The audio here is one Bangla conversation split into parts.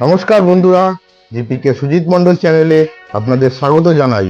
নমস্কার বন্ধুরা জিপিকে সুজিত মণ্ডল চ্যানেলে আপনাদের স্বাগত জানাই।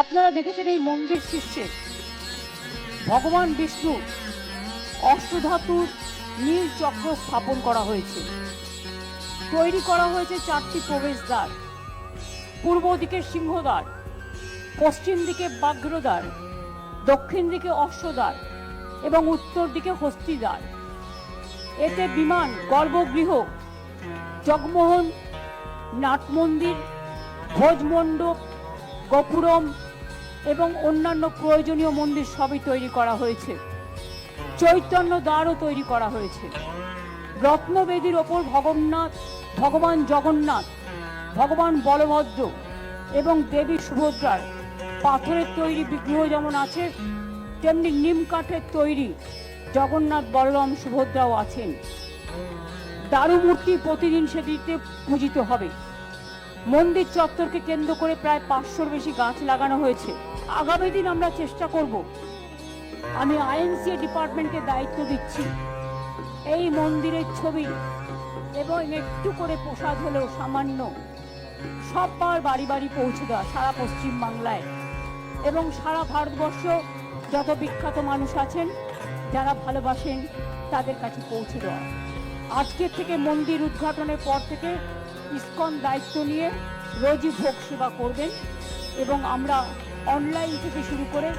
আপনারা দেখেছেন এই মন্দির শীর্ষে ভগবান বিষ্ণু অষ্টধাতুর নীল চক্র স্থাপন করা হয়েছে। তৈরি করা হয়েছে চারটি প্রবেশদ্বার। পূর্ব দিকে সিংহদ্বার, পশ্চিম দিকে বাঘ্রদ্বার দক্ষিণ দিকে অশ্বদ্বার এবং উত্তর দিকে হস্তিদ্বার। এতে বিমান, গর্ভগৃহ, জগমোহন নাট মন্দির ভোজমণ্ডপ, গোপুরম এবং অন্যান্য প্রয়োজনীয় মন্দির সবই তৈরি করা হয়েছে। চৈতন্য দ্বারও তৈরি করা হয়েছে। রত্নবেদীর ওপর ভগন্নাথ, ভগবান জগন্নাথ, ভগবান বলভদ্র এবং দেবী সুভদ্রার পাথরের তৈরি বিগ্রহ যেমন আছে, তেমনি নিম কাঠের তৈরি জগন্নাথ বলরাম সুভদ্রাও আছেন। দারু মূর্তি প্রতিদিন সেদিকে পূজিত হবে। মন্দির চত্বরকে কেন্দ্র করে প্রায় পাঁচশোর বেশি গাছ লাগানো হয়েছে। আগামী দিন আমরা চেষ্টা করব। আমি আইএনসি ডিপার্টমেন্টকে দায়িত্ব দিচ্ছি। এই মন্দিরের ছবি এবং একটু করে প্রসাদ হলেও সামান্য। সববার বাড়ি বাড়ি পৌঁছে দেওয়া সারা পশ্চিম বাংলায় এবং সারা ভারতবর্ষ যত বিখ্যাত মানুষ আছেন, যারা ভালোবাসেন, তাদের কাছে পৌঁছে দেওয়া। আজকের থেকে মন্দির উদ্ঘাটনের পর থেকে ইসকন দায়িত্ব নিয়ে রোজই ভোগ সেবা করবেন এবং আমরা অনলাইন থেকে শুরু করে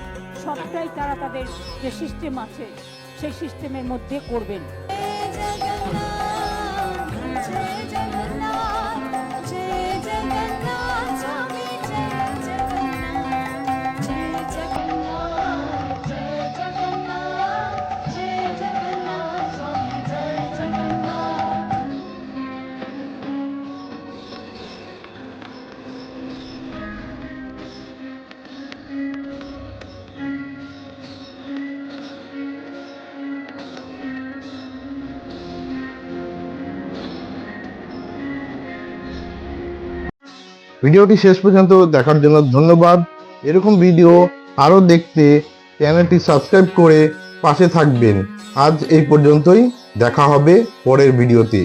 সবটাই তারা তাদের যে সিস্টেম আছে, সেই সিস্টেমের মধ্যে করবেন। ভিডিওটি শেষ পর্যন্ত দেখার জন্য ধন্যবাদ। এরকম ভিডিও আরও দেখতে চ্যানেলটি সাবস্ক্রাইব করে পাশে থাকবেন। আজ এই পর্যন্তই, দেখা হবে পরের ভিডিওতে।